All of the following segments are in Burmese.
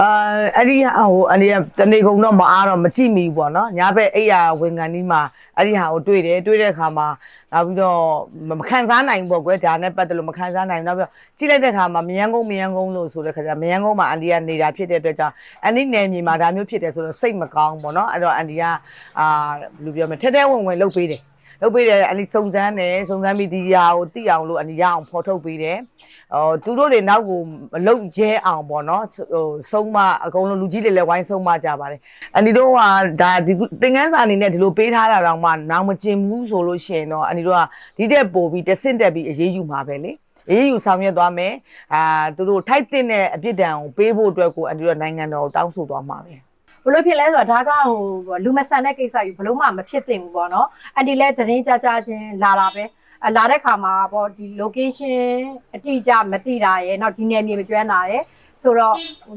အာအဲ့ဒီဟာဟိုအနေကတနေကုန်တော့မအားတော့မကြည့်မိဘူးပေါ့နော်ညာဘက်အိယာဝင်ကန်ဒီမှာအဲ့ဒီဟာကိုတွေ့တယ်တွေ့တဲ့အခါမှာနောက်ပြီးတော့မခံစားနိုင်ဘူးပေါ့ကွယ်ဒါနဲ့ပတ်သက်လို့မခံစားနိုင်ဘူးနောက်ပြီးတော့ကြည့်လိုက်တဲ့အခါမှာမယန်းကုန်းမယန်းကုန်းလို့ဆိုတဲ့ခါကျမယန်းကုန်းမှာအန်ဒီကနေတာဖြစ်တဲ့အတွက်ကြောင့်အန်ဒီနယ်မြေမှာဒါမျိုးဖြစ်တယ်ဆိုတော့စိတ်မကောင်းဘူးပေါ့နော်အဲ့တော့အန်ဒီကအာဘယ်လိုပြောမလဲထဲထဲဝင်ဝင်လှုပ်ပေးတယ် လုပ်ပေးတယ်အလီစုံစမ်းတယ်စုံစမ်းပြီးဒီຢာကိုတိအောင်လို့အနီရအောင်ဖော်ထုတ်ပေးတယ်။ဟိုသူတို့တွေနောက်ကိုမလုတ်ရဲအောင်ပေါ့နော်ဟိုဆုံးမအကုန်လုံးလူကြီးတွေလည်းဝိုင်းဆုံးမကြပါတယ်။အနီတို့ကဒါဒီသင်ငန်းစာအနေနဲ့ဒီလိုပေးထားတာတော့မှနောင်မကျင်ဘူးဆိုလို့ရှိရင်တော့အနီတို့ကဒီတက်ပို့ပြီးတဆင့်တက်ပြီးအေးအေးယူမှာပဲလေ။အေးအေးယူဆောင်ရွက်သွားမယ်။အာသူတို့ထိုက်တဲ့အပြစ်ဒဏ်ကိုပေးဖို့အတွက်ကိုအနီတို့နိုင်ငံတော်ကိုတောင်းဆိုသွားမှာပဲ။ ဘလို့ဖြစ်လဲဆိုတော့ဒါကဟိုလူမဆန်တဲ့ကိစ္စကြီးဘလို့မှမဖြစ်သင့်ဘူးပေါ့နော်အန်တီလည်းသတင်းကြကြချင်းလာတာပဲအလာတဲ့ခါမှာပေါ့ဒီ location အတိအကျမသိတာရယ်နောက်ဒီနယ်မြေမကျွမ်းတာရယ် ဆိုတော့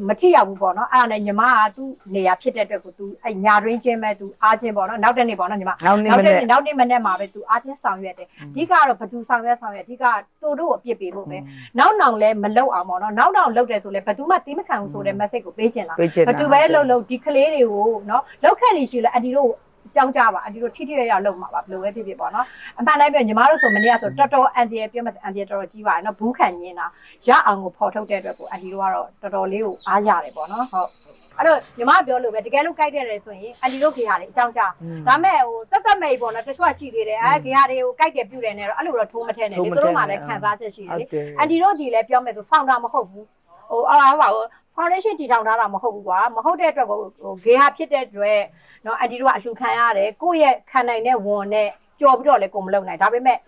မထိရောက်ဘူးပေါ့နော်အဲ့ဒါနဲ့ညီမကသူ့နေရာဖြစ်တဲ့အတွက်ကိုသူအဲ့ညာရင်းချင်းမဲ့သူအားချင်းပေါ့နော်နောက်တဲ့နေ့ပေါ့နော်ညီမနောက်နေ့မနေ့နောက်နေ့မနေ့မှာပဲသူအားချင်းဆောင်ရွက်တယ်အဓိကတော့ဘသူဆောင်ရွက်ဆောင်ရွက်အဓိကသူတို့ကိုအပြစ်ပေးဖို့ပဲနောက်နောက်လဲမလောက်အောင်ပေါ့နော်နောက်နောက်လောက်တယ်ဆိုလဲဘသူမှတီးမခံဘူးဆိုတဲ့ message ကိုပေးချင်တာပေးချင်တာဘသူပဲလှုပ်လှုပ်ဒီကလေးတွေကိုနော်လောက်ခက်နေရှိလဲအဒီတို့ အကြောင်းကြပါအဒီတို့ထိထိရရလောက်မှာပါဘယ်လိုပဲဖြစ်ဖြစ်ပေါ့နော်အမှန်တိုင်းပြောညီမတို့ဆိုမနေ့ကဆိုတော်တော်အန်တီရဲ့ပြောမှအန်တီတော်တော်ကြီးပါတယ်နော်ဘူးခံညင်းတာရအောင်ကိုဖော်ထုတ်တဲ့အတွက်ကိုအဒီတို့ကတော့တော်တော်လေးကိုအားရတယ်ပေါ့နော်ဟုတ်အဲ့တော့ညီမပြောလို့ပဲတကယ်လို့ကြိုက်တဲ့တယ်ဆိုရင်အဒီတို့ခေဟာလေးအကြောင်းကြဒါမဲ့ဟိုတက်တက်မိတ်ပေါ့နော်တချို့ကရှိသေးတယ်အဲခေဟာတွေကိုကြိုက်တယ်ပြုတယ်နဲ့တော့အဲ့လိုတော့ထိုးမထဲနဲ့လေသူတို့မှလည်းခံစားချက်ရှိတယ်လေအန်တီတို့ဒီလည်းပြောမယ်ဆို founder မဟုတ်ဘူး ဟိုအားပါဟို foundation တည်ထောင်ထားတာမဟုတ်ဘူးကွာမဟုတ်တဲ့အတွက်ကိုဟိုဂေဟာဖြစ်တဲ့အတွက်เนาะအန်တီတို့ကအလှခံရတယ်ကိုယ့်ရဲ့ခံနိုင်တဲ့ဝန်နဲ့ကြော်ပြီးတော့လည်းကိုယ်မလုပ်နိုင်ဒါပေမဲ့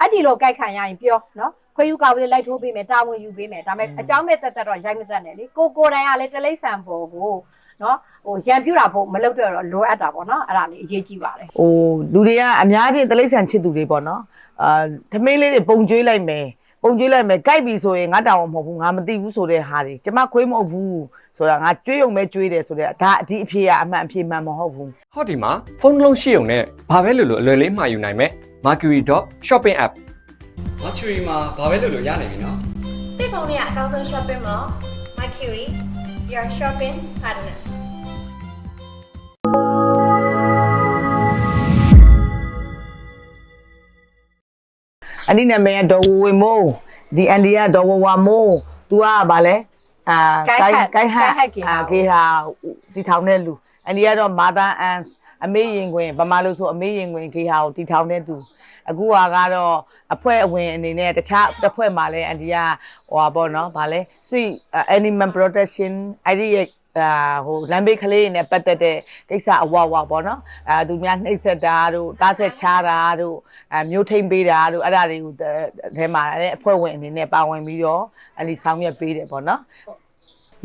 အန်တီတို့ကြိုက်ခံရရင်ပြောเนาะခွေယူကာဝေးလိုက်ထိုးပေးမယ်တာဝန်ယူပေးမယ်ဒါပေမဲ့အကြောင်းမဲ့တက်တက်တော့ရိုက်မတက်နဲ့လေကိုကိုယ်တိုင်ကလည်းတလိမ့်ဆန်ပေါ်ကိုเนาะဟိုရံပြူတာဖို့မလုပ်တော့လိုအပ်တာပေါ့เนาะအဲ့ဒါလေးအရေးကြီးပါတယ် ဟိုလူတွေကအများကြီးတလိမ့်ဆန်ချစ်သူတွေပေါ့နော်အာသမင်းလေးတွေပုံကျွေးလိုက်မယ် ပုံကျွေးလိုက်မယ်ကြိုက်ပြီဆိုရင်ငါတောင်းမဟုတ်ဘူးငါမသိဘူးဆိုတဲ့ဟာတွေကျမခွေးမဟုတ်ဘူးဆိုတာငါကျွေးရုံပဲကျွေးတယ်ဆိုတဲ့ဒါအဒီအဖေကအမှန်အဖေမှန်မဟုတ်ဘူးဟောဒီမှာဖုန်းတစ်လုံးရှိုံနဲ့ဘာပဲလို့လို့အလွယ်လေးမှာယူနိုင်မယ် Mercury.shopping app Mercury မှာဘာပဲလို့လို့ရနိုင်ပြီနော်တိဖုန်းနဲ့အကောင်းဆုံး shopping mall Mercury your shopping partner အဒီနာမည်ကဒေါ်ဝဝေမိုးဒီအန်ဒီကဒေါ်ဝဝမိုး तू ကဗာလဲအာကိုင်းဟက်ကိုင်းဟက်ကိုင်းဟက်ကေဟာအာကေဟာဒီထောင်တဲ့လူအန်ဒီကတော့မာတာအန်အမေရင်ခွင်ဗမာလို့ဆိုအမေရင်ခွင်ကေဟာကိုတီထောင်တဲ့သူအခုဟာကတော့အဖွဲအဝင်အနေနဲ့တခြားတစ်ဖွဲ့မှာလဲအန်ဒီကဟိုပါပေါ့နော်ဗာလဲ sweet animal protection အဲ့ဒီရဲ့ အာဟိုလမ်းဘေးကလေးနဲ့ပတ်သက်တဲ့ကိစ္စအဝဝပေါ့နော်အာသူများနှိပ်စက်တာတို့တားဆက်ချားတာတို့အမျိုးထိမ့်ပေးတာတို့အဲ့ဒါတွေကိုအဲမှာလည်းအဖွဲ့ဝင်အနေနဲ့ပါဝင်ပြီးတော့အဲ့ဒီဆောင်ရွက်ပေးတယ်ပေါ့နော်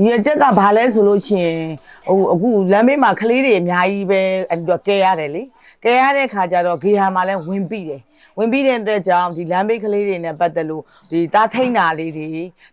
ရည်ချက်ကဘာလဲဆိုလို့ရှိရင်ဟိုအခုလမ်းဘေးမှာကလေးတွေအများကြီးပဲအဲ့တော့ကဲရတယ်လေကဲရတဲ့ခါကျတော့ဂေဟာမှာလဲဝင်ပြီးတယ်ဝင်ပြီးတဲ့အတွက်ကြောင့်ဒီလမ်းဘေးကလေးတွေနဲ့ပတ်သက်လို့ဒီတားထိန်တာလေးတွေ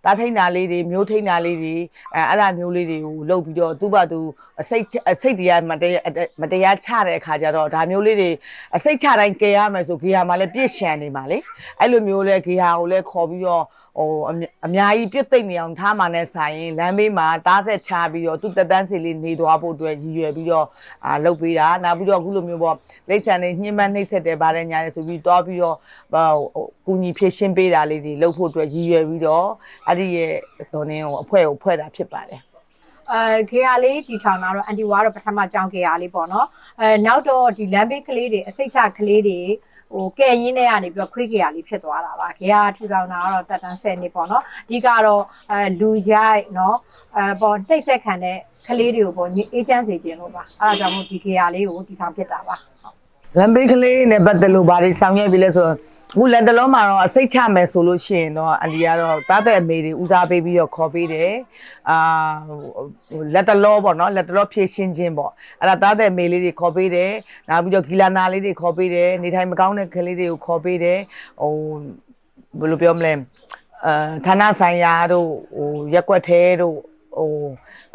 တားထိန်တာလေးတွေမျိုးထိန်တာလေးတွေအဲအဲ့ဒါမျိုးလေးတွေကိုလှုပ်ပြီးတော့သူ့ဘာသူအစိတ်အစိတ်တရားမတရားမတရားချတဲ့အခါကျတော့ဒါမျိုးလေးတွေအစိတ်ချတိုင်းကဲရမယ်ဆိုဂေဟာမှာလဲပြည့်ရှံနေမှာလေအဲ့လိုမျိုးလဲဂေဟာကိုလဲခေါ်ပြီးတော့ဟိုအမြအများကြီးပြစ်သိမ့်နေအောင်ထားမှနဲ့ဆိုင်ရင်လမ်းဘေးမှာတားဆက်ချပြီးတော့သူ့တက်တန်းစီလေးနေသွားဖို့အတွက်ရည်ရွယ်ပြီးတော့အာလုပ်ပေးတာနောက်ပြီးတော့အခုလိုမျိုးပေါ့လိမ့်ဆန်နေညှိမနှိမ့်ဆက်တယ်ဗါတဲ့ညာတယ်ဆိုပြီးတွားပြီးတော့ဟိုကူညီဖြည့်ရှင်းပေးတာလေးတွေလုပ်ဖို့အတွက်ရည်ရွယ်ပြီးတော့အဲ့ဒီရဲ့ဟိုနင်းကိုအဖွဲ့ကိုဖွဲ့တာဖြစ်ပါတယ်အဲခေယာလေးတီထောင်တာတော့အန်တီဝါတော့ပထမကြောင်းခေယာလေးပေါ့နော်အဲနောက်တော့ဒီလမ်းဘေးကလေးတွေအစိတ်ချကလေးတွေဟိုကဲရင်းနဲ့ကနေပြီးတော့ခွေးခေယာလေးဖြစ်သွားတာပါခေယာထူထောင်တာကတော့တက်တန်း10နှစ်ပေါ့နော်အဓိကတော့အဲလူရိုက်နော်အဲပေါ့နှိပ်စက်ခံတဲ့ကလေးတွေကိုပေါ့အေးချမ်းစေခြင်းလို့ပါအဲဒါကြောင့်မို့ဒီခေယာလေးကိုတီထောင်ဖြစ်တာပါ လမ်းဘေးကလေးနဲ့ပတ်သက်လို့ဗါတွေဆောင်ရွက်ပြီးလဲဆိုတော့အခုလက်တလုံးမှာတော့အစိတ်ချမယ်ဆိုလို့ရှိရင်တော့အလီကတော့တားတဲ့အမေတွေဦးစားပေးပြီးတော့ခေါ်ပေးတယ်အာဟိုလက်တလောပေါ့နော်လက်တလောဖြည့်ရှင်းခြင်းပေါ့အဲ့ဒါတားတဲ့အမေလေးတွေခေါ်ပေးတယ်နောက်ပြီးတော့ဂီလာနာလေးတွေခေါ်ပေးတယ်နေထိုင်မကောင်းတဲ့ကလေးတွေကိုခေါ်ပေးတယ်ဟိုဘယ်လိုပြောမလဲအာဌာနဆိုင်ရာတို့ဟိုရက်ကွက်သေးတို့ ဟဟို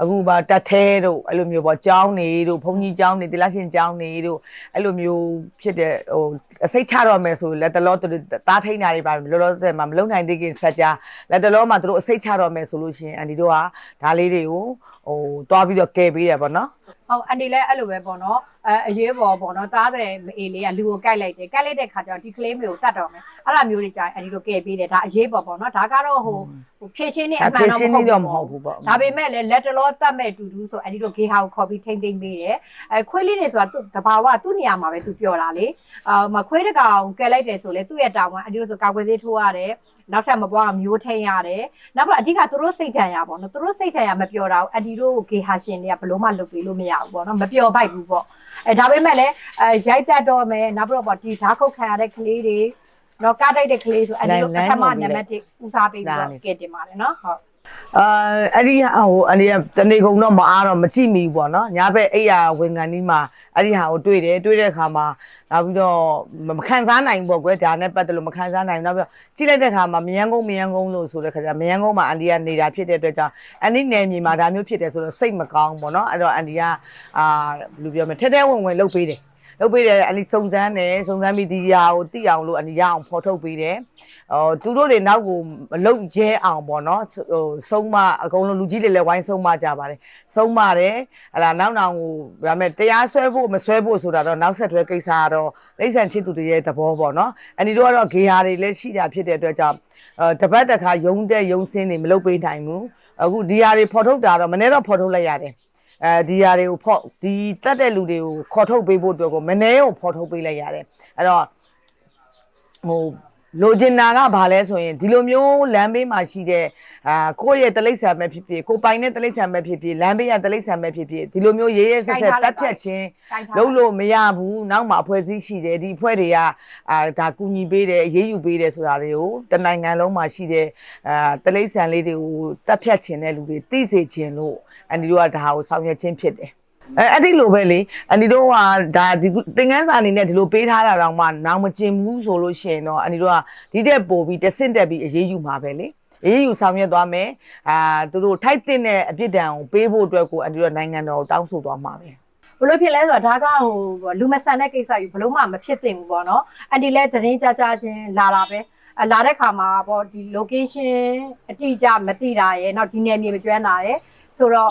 အခုပါတက်သေးတို့အဲ့လိုမျိုးပေါ့ကျောင်းနေတို့ဘုန်းကြီးကျောင်းနေတိလရှင်ကျောင်းနေတို့အဲ့လိုမျိုးဖြစ်တဲ့ဟိုအစိတ်ချတော့မယ်ဆိုလက်တလောသူတို့တားထိန်တာတွေပါလောလောဆယ်မှာမလုံနိုင်သေးခင်ဆက်ကြလက်တလောမှာသူတို့အစိတ်ချတော့မယ်ဆိုလို့ရှိရင်အန်ဒီတို့ကဒါလေးတွေကိုဟိုတွားပြီးတော့ကဲပေးတယ်ပေါ့နော်ဟုတ်အန်ဒီလည်းအဲ့လိုပဲပေါ့နော် အဲအရေးပေါ်ပေါ့နော်တားတဲ့အေးလေးကလူကိုကြိုက်လိုက်တယ်ကြိုက်လိုက်တဲ့ခါကျတော့ဒီကလေးမျိုးကိုတတ်တော့မယ်အဲ့လိုမျိုးတွေကြာရင်အန်ဒီတို့ကဲပေးတယ်ဒါအရေးပေါ်ပေါ့နော်ဒါကတော့ဟိုဟိုဖြည့်ချင်းနေအမှန်ဖြည့်ရှင်းနေတော့တော့မမဟုဟုတ်တ်ဘူးဘူးပေါ့ဒါပေမဲ့လည်းလက်တလောတတ်မဲ့တူတူဆိုအန်ဒီတို့ဂေဟာကိုခေါ်ပြီးထိမ့်သိမ့်ပေးတယ်အဲခွေးလေးတွေဆိုတာသူတဘာဝသူ့နေရာမှာပဲသူပြောတာလေအာမခွေးတကောင်ကဲလိုက်တယ်ဆိုလေသူ့ရဲ့တောင်ကအန်ဒီတို့ဆိုကာကွယ်သေးထိုးရတယ် နောက်ထပ်မပွားအောင်မျိုးထိန်ရတယ်နောက်ပြီးအဓိကသူတို့စိတ်ထန်ရပါတော့သူတို့စိတ်ထန်ရမပြောတာဘူးအန်ဒီတို့ဂေဟာရှင်တွေကဘလို့မှလုပ်ပေးလို့မရဘူးပေါ့နော်မပြောပိုက်ဘူးပေါ့အဲဒါပေမဲ့လည်းအဲရိုက်တတ်တော့မယ်နောက်ပြီးတော့ပေါ့ဒီဓာတ်ခုတ်ခံရတဲ့ကလေးတွေတော့ကားတိုက်တဲ့ကလေးဆိုအန်ဒီတို့ပထမနံပါတ်1ဦးစားပေးပြီးတော့ကဲတင်ပါတယ်နော်ဟုတ် အာအဲ့ဒီဟာဟိုအန်ဒီကတနေကုန်တော့မအားတော့မကြည့်မိဘူးပေါ့နော်ညာဘက်အိယာဝင်ကန်ဒီမှာအဲ့ဒီဟာကိုတွေ့တယ်တွေ့တဲ့အခါမှာနောက်ပြီးတော့မခံစားနိုင်ဘူးပေါ့ကွယ်ဒါနဲ့ပတ်သက်လို့မခံစားနိုင်ဘူးနောက်ပြီးတော့ကြည့်လိုက်တဲ့အခါမှာမယန်းကုန်းမယန်းကုန်းလို့ဆိုတဲ့ခါကျမယန်းကုန်းမှာအန်ဒီကနေတာဖြစ်တဲ့အတွက်ကြောင့်အန်ဒီနယ်မြေမှာဒါမျိုးဖြစ်တယ်ဆိုတော့စိတ်မကောင်းဘူးပေါ့နော်အဲ့တော့အန်ဒီကအာဘယ်လိုပြောမလဲထဲထဲဝင်ဝင်လှုပ်ပေးတယ် လုပ်ပေးတယ်အလီစုံစမ်းတယ်စုံစမ်းပြီးဒီရာကိုတိအောင်လို့အနီရအောင်ဖော်ထုတ်ပေးတယ်။အော်သူတို့တွေနောက်ကိုမလုတ်ရဲအောင်ပေါ့နော်ဟိုဆုံးမအကုန်လုံးလူကြီးတွေလည်းဝိုင်းဆုံးမကြပါတယ်။ဆုံးမတယ်ဟလာနောက်နောက်ကိုဒါပေမဲ့တရားစွဲဖို့မစွဲဖို့ဆိုတာတော့နောက်ဆက်တွဲကိစ္စကတော့လိမ့်ဆန်ချစ်သူတွေရဲ့သဘောပေါ့နော်။အနီတို့ကတော့ဂေဟာတွေလည်းရှိတာဖြစ်တဲ့အတွက်ကြောင့်အဲတပတ်တစ်ခါယုံတဲ့ယုံစင်းတွေမလုတ်ပေးနိုင်ဘူး။အခုဒီဟာတွေဖော်ထုတ်တာတော့မနေ့တော့ဖော်ထုတ်လိုက်ရတယ်။ အဲဒီຢာတွေကိုဖော့ဒီတက်တဲ့လူတွေကိုခေါ်ထုတ်ပေးဖို့အတွက်ကိုမနေကိုဖော်ထုတ်ပေးလိုက်ရတယ်အဲ့တော့ဟို လိုချင်တာကဘာလဲဆိုရင်ဒီလိုမျိုးလမ်းဘေးမှာရှိတဲ့အာကိုယ့်ရဲ့တလိပ်ဆံပဲဖြစ်ဖြစ်ကိုယ်ပိုင်တဲ့တလိပ်ဆံပဲဖြစ်ဖြစ်လမ်းဘေးရတလိပ်ဆံပဲဖြစ်ဖြစ်ဒီလိုမျိုးရေးရဲဆက်ဆက်တက်ဖြတ်ခြင်းလုံးလို့မရဘူးနောက်မှာအဖွဲ့စည်းရှိတယ်ဒီအဖွဲ့တွေကအာဒါကူညီပေးတယ်အေးအေးယူပေးတယ်ဆိုတာတွေကိုတနိုင်ငံလုံးမှာရှိတဲ့အာတလိပ်ဆံလေးတွေကိုတက်ဖြတ်ခြင်းတဲ့လူတွေသိစေခြင်းလို့အန်ဒီတို့ကဒါကိုဆောင်ရွက်ခြင်းဖြစ်တယ် အဲအဲ့ဒီလိုပဲလေအန်ဒီတို့ကဒါဒီသင်္ကန်းစာအနေနဲ့ဒီလိုပေးထားတာတော့မှနောင်မကျင်ဘူးဆိုလို့ရှိရင်တော့အန်ဒီတို့ကဒီတက်ပို့ပြီးတဆင့်တက်ပြီးအရေးယူမှာပဲလေအေးယူဆောင်ရွက်သွားမယ်အာသူတို့ထိုက်တဲ့အပြစ်ဒဏ်ကိုပေးဖို့အတွက်ကိုအန်ဒီတို့နိုင်ငံတော်ကိုတောင်းဆိုသွားမှာပဲဘလို့ဖြစ်လဲဆိုတော့ဒါကဟိုလူမဆန်တဲ့ကိစ္စယူဘလို့မှမဖြစ်သင့်ဘူးပေါ့နော်အန်ဒီလဲသတင်းကြကြချင်းလာတာပဲအလာတဲ့ခါမှာပေါ့ဒီ location အတိအကျမသိတာရယ်နောက်ဒီနယ်မြေမကျွမ်းတာရယ် ဆိုတော့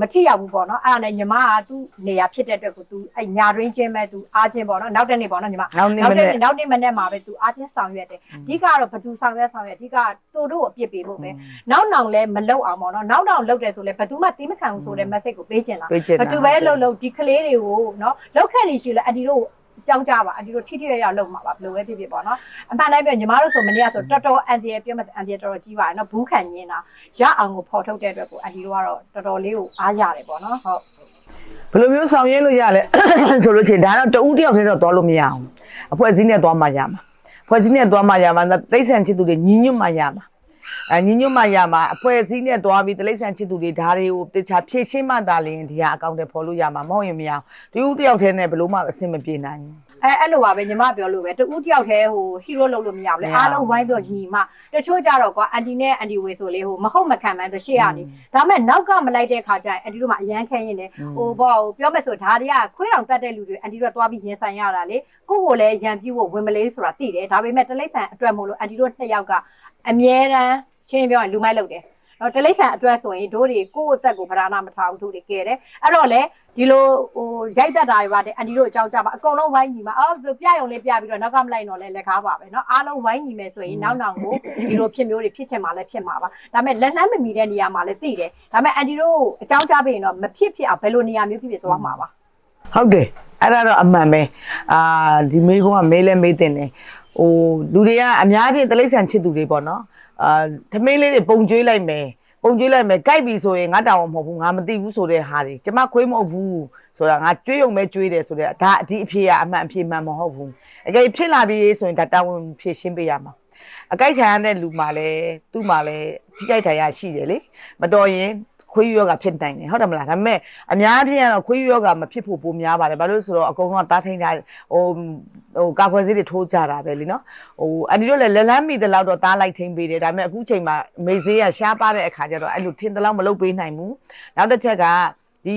မထိရောက်ဘူးပေါ့နော်အဲ့ဒါနဲ့ညီမကသူ့နေရာဖြစ်တဲ့အတွက်ကိုသူအဲ့ညာတွင်းချင်းပဲသူအားချင်းပေါ့နော်နောက်တဲ့နေ့ပေါ့နော်ညီမနောက်နေ့မနေ့နောက်နေ့မနေ့မှာပဲသူအားချင်းဆောင်ရွက်တယ်အဓိကတော့ဘသူဆောင်ရွက်ဆောင်ရွက်အဓိကသူတို့ကိုအပြစ်ပေးဖို့ပဲနောက်နောက်လဲမလောက်အောင်ပေါ့နော်နောက်နောက်လောက်တယ်ဆိုလဲဘသူမှတီးမခံဘူးဆိုတဲ့ message ကိုပေးချင်တာပေးချင်တာဘသူပဲလှုပ်လှုပ်ဒီကလေးတွေကိုနော်လောက်ခက်နေရှိလဲအဒီတို့အ ကြောင်းကြပါအဒီတို့ထိထိရရလောက်မှာပါဘယ်လိုပဲဖြစ်ဖြစ်ပေါ့နော်အမှန်တိုင်းပြောညီမတို့ဆိုမနေ့ကဆိုတော်တော်အန်တီရဲ့ပြောမှအန်တီတော်တော်ကြီးပါတယ်နော်ဘူးခံညင်းတာရအောင်ကိုဖော်ထုတ်တဲ့အတွက်ကိုအဒီတို့ကတော့တော်တော်လေးကိုအားရတယ်ပေါ့နော်ဟုတ်ဘယ်လိုမျိုးဆောင်ရွက်လို့ရလဲဆိုလို့ရှိရင်ဒါတော့တဦးတယောက်တည်းတော့သွားလို့မရအောင်အဖွဲ့အစည်းနဲ့သွားမှရမှာအဖွဲ့အစည်းနဲ့သွားမှရမှာတိရစ္ဆာန်ချစ်သူတွေညီညွတ်မှရမှာ အဲညီညွတ်မှရမှာအဖွဲ့အစည်းနဲ့သွားပြီးတိရစ္ဆာန်ချစ်သူတွေဓာတွေကိုတခြားဖြည့်ရှင်းမှသာလျှင်ဒီဟာအကောင့်တွေဖော်လို့ရမှာမဟုတ်ရင်မရအောင်တဦးတယောက်တည်းနဲ့ဘယ်လိုမှအဆင်မပြေနိုင်ဘူး အဲအဲ့လိုပါပဲညီမပြောလို့ပဲတူဦးတယောက်တည်းဟိုဟီးရိုးလုပ်လို့မရဘူးလေအားလုံးဝိုင်းပြီးညီမတချို့ကြတော့ကွာအန်တီနဲ့အန်တီဝေဆိုလေဟိုမဟုတ်မခံမှန်းတရှိရနေဒါမဲ့နောက်ကမလိုက်တဲ့ခါကျရင်အန်တီတို့မှအရန်ခဲရင်လေဟိုဘောဟိုပြောမယ်ဆိုဒါတွေကခွေးတောင်တတ်တဲ့လူတွေအန်တီတို့ကသွားပြီးရင်ဆိုင်ရတာလေကိုကိုလည်းရန်ပြို့ဝင်မလေးဆိုတာသိတယ်ဒါပေမဲ့တလိမ့်ဆန်အတွက်မို့လို့အန်တီတို့နှစ်ယောက်ကအမြဲတမ်းရှင်းပြောရင်လူမိုက်လုပ်တယ်တော့တလိမ့်ဆန်အတွက်ဆိုရင်တို့တွေကိုယ့်အသက်ကိုဗဒါနာမထားဘူးတို့တွေကဲတယ်အဲ့တော့လေ ဒီလိုဟိုရိုက်တတ်တာတွေပါတယ်အန်တီတို့အကြောင်းကြပါအကုန်လုံးဝိုင်းညီမှာအော်ပြရုံလေးပြပြီးတော့နောက်ကမလိုက်တော့လဲလက်ကားပါပဲเนาะအားလုံးဝိုင်းညီမယ်ဆိုရင်နောက်နောက်ကိုဒီလိုဖြစ်မျိုးတွေဖြစ်ချင်မှလည်းဖြစ်မှာပါဒါပေမဲ့လက်လှမ်းမမီတဲ့နေရာမှာလည်းသိတယ်ဒါပေမဲ့အန်တီတို့အကြောင်းကြပြီးရင်တော့မဖြစ်ဖြစ်အောင်ဘယ်လိုနေရာမျိုးဖြစ်ဖြစ်သွားမှာပါ ဟုတ်တယ်အဲ့ဒါတော့အမှန်ပဲအာဒီမေးခွန်းကမေးလဲမေးတင်တယ်ဟိုလူတွေကအများကြီးတလိษံချစ်သူတွေပေါ့နော်အာသမင်းလေးတွေပုံကျွေးလိုက်မယ် ပုံကျွေးလိုက်မယ်ကြိုက်ပြီဆိုရင်ငါတောင်းမဟုတ်ဘူးငါမသိဘူးဆိုတဲ့ဟာတွေကျမခွေးမဟုတ်ဘူးဆိုတာငါကျွေးုံပဲကျွေးတယ်ဆိုတဲ့ဒါအဒီအဖြေကအမှန်အဖြေမှန်မဟုတ်ဘူးအကယ်ဖြစ်လာပြီဆိုရင်ဒါတာဝန်ဖြေရှင်းပေးရမှာအကြိုက်ခံရတဲ့လူမှလည်းသူ့မှလည်းထိကြိုက်ထိုင်ရရှိတယ်လေမတော်ရင် ခွေးယူယောဂဖြစ်နိုင်တယ်ဟုတ်တယ်မလားဒါပေမဲ့အများအပြားကတော့ခွေးယူယောဂမဖြစ်ဖို့ပိုများပါတယ်ဘာလို့လဲဆိုတော့အကုန်လုံးကတားထိန်တာဟိုဟိုကာကွယ်ဆေးတွေထိုးကြတာပဲလीနော်ဟိုအန်ဒီတို့လည်းလက်လန်းမိတဲ့လောက်တော့တားလိုက်ထိန်ပေးတယ်ဒါပေမဲ့အခုချိန်မှာမေဆေးကရှားပါတဲ့အခါကျတော့အဲ့လိုထင်တဲ့လောက်မလုပ်ပေးနိုင်ဘူးနောက်တစ်ချက်ကဒီ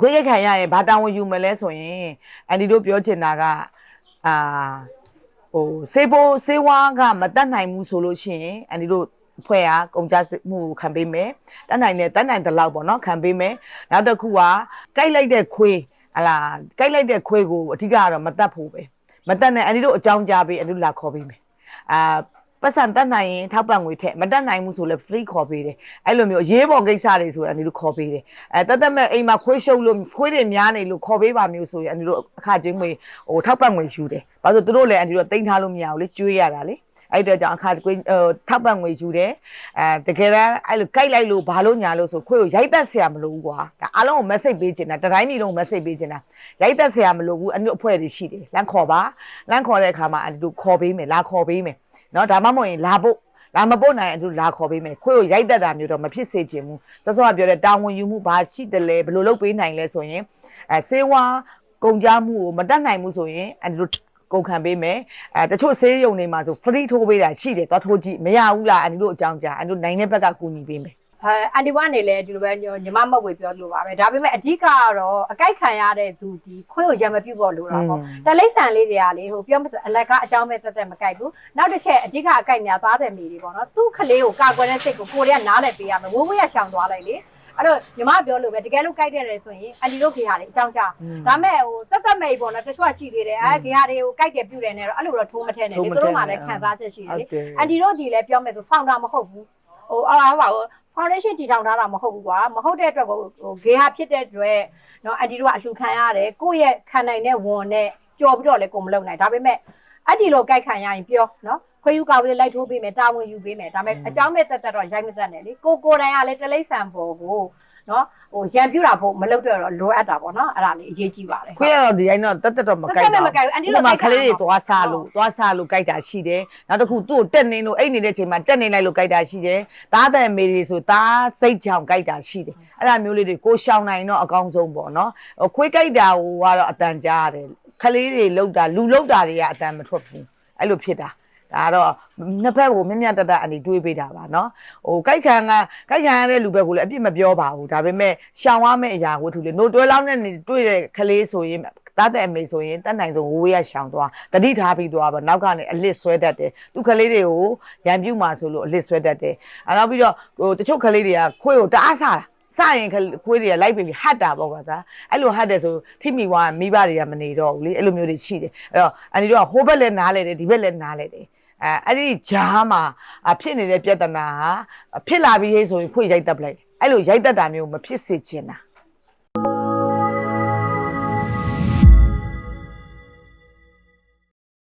ခွေးရက်ခံရရင်ဘာတာဝန်ယူမလဲဆိုရင်အန်ဒီတို့ပြောချင်တာကအာဟိုစေဘိုစေဝါကမတတ်နိုင်ဘူးဆိုလို့ရှိရင်အန်ဒီတို့ ဖွဲ့ကကုန်ကြမှုခံပေးမယ်တတ်နိုင်တယ်တတ်နိုင်တဲ့လောက်ပေါ့နော်ခံပေးမယ်နောက်တစ်ခုကကြိုက်လိုက်တဲ့ခွေးဟလာကြိုက်လိုက်တဲ့ခွေးကိုအဓိကကတော့မတတ်ဖို့ပဲမတတ်နဲ့အန်ဒီတို့အကြောင်းကြားပေးအန်ဒီတို့လာခေါ်ပေးမယ်အာပတ်စံတက်နိုင်ရင်ထောက်ပံ့ငွေထက်မတက်နိုင်ဘူးဆိုလဲ free ခေါ်ပေးတယ်အဲ့လိုမျိုးအရေးပေါ်ကိစ္စတွေဆိုရင်အန်ဒီတို့ခေါ်ပေးတယ်အဲတက်တက်မဲ့အိမ်မှာခွေးရှုပ်လို့ခွေးတွေများနေလို့ခေါ်ပေးပါမျိုးဆိုရင်အန်ဒီတို့အခကျွေးငွေဟိုထောက်ပံ့ငွေယူတယ်ဘာလို့သူတို့လည်းအန်ဒီတို့တိန်းထားလို့မရဘူးလေကျွေးရတာလေ အဲ့တော့ကြောင့်အခါကွေးဟိုထောက်ပံ့ငွေယူတယ်အဲတကယ်တမ်းအဲ့လိုကြိုက်လိုက်လို့ဘာလို့ညာလို့ဆိုခွေးကိုရိုက်တက်ဆရာမလိုဘူးကွာဒါအားလုံးကို message ပေးချင်တာတတိုင်းပြည်လုံးကို message ပေးချင်တာရိုက်တက်ဆရာမလိုဘူးအညွတ်အဖွဲ့တွေရှိတယ်လမ်းခေါ်ပါလမ်းခေါ်တဲ့အခါမှာအဲ့လိုခေါ်ပေးမယ်လာခေါ်ပေးမယ်နော်ဒါမှမဟုတ်ရင်လာဖို့လာမပုတ်နိုင်အတူလာခေါ်ပေးမယ်ခွေးကိုရိုက်တက်တာမျိုးတော့မဖြစ်စေချင်ဘူးစောစောကပြောတဲ့တာဝန်ယူမှုဘာရှိတယ်လဲဘယ်လိုလုပ်ပေးနိုင်လဲဆိုရင်အဲစေဝါကုန်ကြမှုကိုမတတ်နိုင်ဘူးဆိုရင်အဲလို ကုန်ခံပေးမယ်အဲတချို့ဆေးရုံတွေမှာဆို free ထိုးပေးတာရှိတယ်သွားထိုးကြည့်မရဘူးလားအဲ့ဒီလိုအကြောင်းကြားအဲ့လိုနိုင်တဲ့ဘက်ကကူညီပေးမယ်အဲအန်ဒီဝါနေလဲဒီလိုပဲညီမမတ်ဝေပြောလို့ပါပဲဒါပေမဲ့အဓိကကတော့အကြိုက်ခံရတဲ့သူဒီခွေးကိုရံမပြုတ်ဖို့လိုတာပေါ့တလိမ့်ဆန်လေးတွေကလေဟိုပြောမစအလက်ကအကြောင်းပဲတက်တက်မကြိုက်ဘူးနောက်တစ်ချက်အဓိကအကြိုက်များသားတဲ့မိတွေပေါ့နော်သူ့ကလေးကိုကာကွယ်တဲ့စိတ်ကိုကိုရီးယားနားလည်ပေးရမယ်ဝိုးဝိုးရရှောင်သွားလိုက်လေ အဲ့တော့ညီမပြောလို့ပဲတကယ်လို့ကြိုက်တဲ့တယ်ဆိုရင်အန်ဒီတို့ခေဟာလေအကြောင်းကြားဒါမဲ့ဟိုတက်တက်မိတ်ပေါ့နော်တချို့ကရှိသေးတယ်အဲခေဟာတွေကိုကြိုက်တယ်ပြုတယ်နဲ့တော့အဲ့လိုတော့ထိုးမထဲနဲ့လေသူတို့မှလည်းခံစားချက်ရှိတယ်လေအန်ဒီတို့ဒီလည်းပြောမယ်ဆိုဖောင်တာမဟုတ်ဘူးဟိုအားပါဟို foundation တည်ထောင်ထားတာမဟုတ်ဘူးကွာမဟုတ်တဲ့အတွက်ကိုဟိုဂေဟာဖြစ်တဲ့အတွက်เนาะအန်တီတို့ကအလှခံရတယ်ကိုယ့်ရဲ့ခံနိုင်တဲ့ဝန်နဲ့ကြော်ပြီးတော့လည်းကိုမလုံနိုင်ဒါပေမဲ့အဲ့ဒီလိုကြိုက်ခံရရင်ပြောเนาะ ခွေးယူကာဝလေးလိုက်ထိုးပေးမယ်တာဝန်ယူပေးမယ်ဒါပေမဲ့အကြောင်းနဲ့တက်တက်တော့ရိုက်မတက်နဲ့လေကိုကိုတိုင်ကလည်းတလိမ့်ဆန်ပေါ်ကိုနော်ဟိုရံပြူတာဖို့မလုပ်တော့တော့လိုအပ်တာပေါ့နော်အဲ့ဒါလေးအရေးကြီးပါတယ်ခွေးကတော့ဒီတိုင်းတော့တက်တက်တော့မကြိုက်ဘူးမကြိုက်ဘူးအန်တီတို့ကလေးတွေသွားစားလို့သွားစားလို့ကြိုက်တာရှိတယ်နောက်တစ်ခုသူ့ကိုတက်နေလို့အဲ့နေတဲ့ချိန်မှာတက်နေလိုက်လို့ကြိုက်တာရှိတယ်တားတဲ့မေတွေဆိုတားစိတ်ချောင်ကြိုက်တာရှိတယ်အဲ့ဒါမျိုးလေးတွေကိုရှောင်နိုင်တော့အကောင်းဆုံးပေါ့နော်ခွေးကြိုက်တာကတော့အတန်ကြားရတယ်ခလေးတွေလောက်တာလူလောက်တာတွေကအတန်မထွက်ဘူးအဲ့လိုဖြစ်တာ ဒါတော့နှစ်ဖက်ကိုမြမြတတအနေတွေးပေးတာပါနော်ဟိုကြိုက်ခံကကြိုက်ခံရတဲ့လူဘက်ကိုလည်းအပြစ်မပြောပါဘူးဒါပေမဲ့ရှောင်ရမယ့်အရာဝတ္ထုလေး노တွဲလောင်းတဲ့နေတွေ့တဲ့ကလေးဆိုရင်သားတဲ့အမေဆိုရင်တတ်နိုင်ဆုံးဝေးရရှောင်သွားတတိထားပြီးသွားပါနောက်ကနေအလစ်ဆွဲတတ်တယ်သူကလေးတွေကိုရံပြူမှာဆိုလို့အလစ်ဆွဲတတ်တယ်အဲနောက်ပြီးတော့ဟိုတချို့ကလေးတွေကခွေးကိုတအားစားတာစရင်ခွေးတွေကလိုက်ပြီးဟတ်တာပေါ့ကွာသာအဲ့လိုဟတ်တယ်ဆိုထိမိွားမိဘတွေကမနေတော့ဘူးလေအဲ့လိုမျိုးတွေရှိတယ်အဲ့တော့အန်ဒီတို့ကဟိုဘက်လည်းနားလဲတယ်ဒီဘက်လည်းနားလဲတယ် အဲအဲ့ဒီဂျားမှာဖြစ်နေတဲ့ပြဿနာဟာဖြစ်လာပြီးဟေးဆိုရင်ခွေးရိုက်တက်ပလိုက်အဲ့လိုရိုက်တက်တာမျိုးမဖြစ်စေချင်တာ